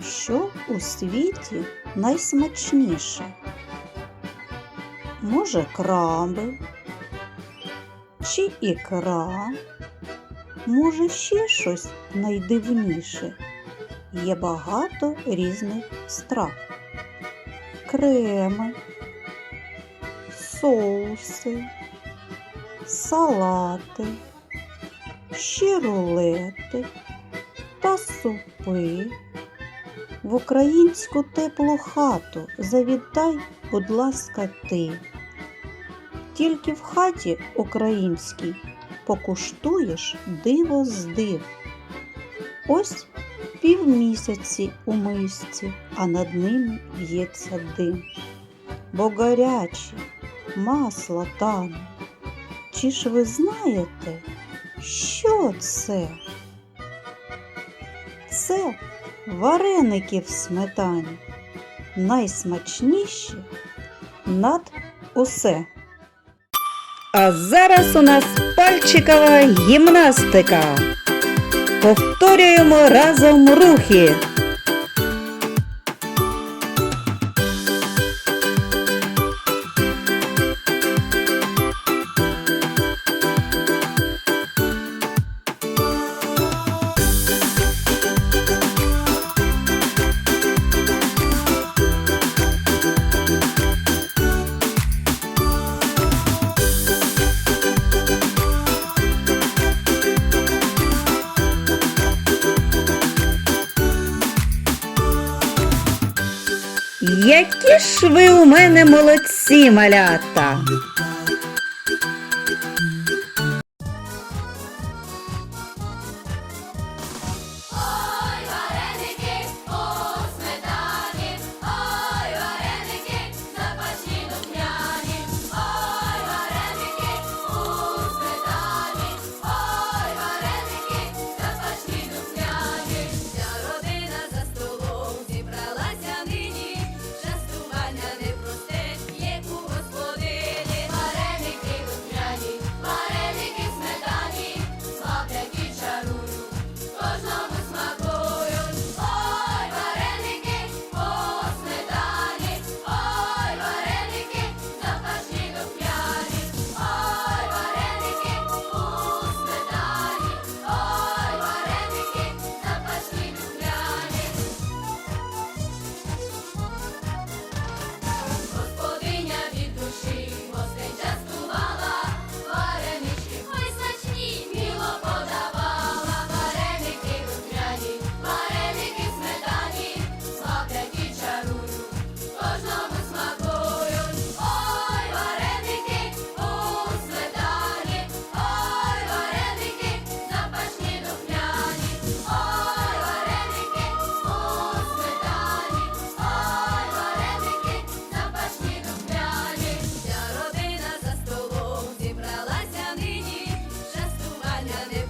Що у світі найсмачніше? Може, краби чи ікра? Може, ще щось найдивніше? Є багато різних страв. Креми, соуси, салати, ще рулети та супи. В українську теплу хату завітай, будь ласка, ти. Тільки в хаті українській покуштуєш диво з див. Ось півмісяці у мисці, а над ними в'ється дим. Бо гаряче, масло тане. Чи ж ви знаєте, що це? Вареники в сметані. Найсмачніші над усе. А зараз у нас пальчикова гімнастика. Повторюємо разом рухи. Які ж ви у мене молодці, малята! mañanero.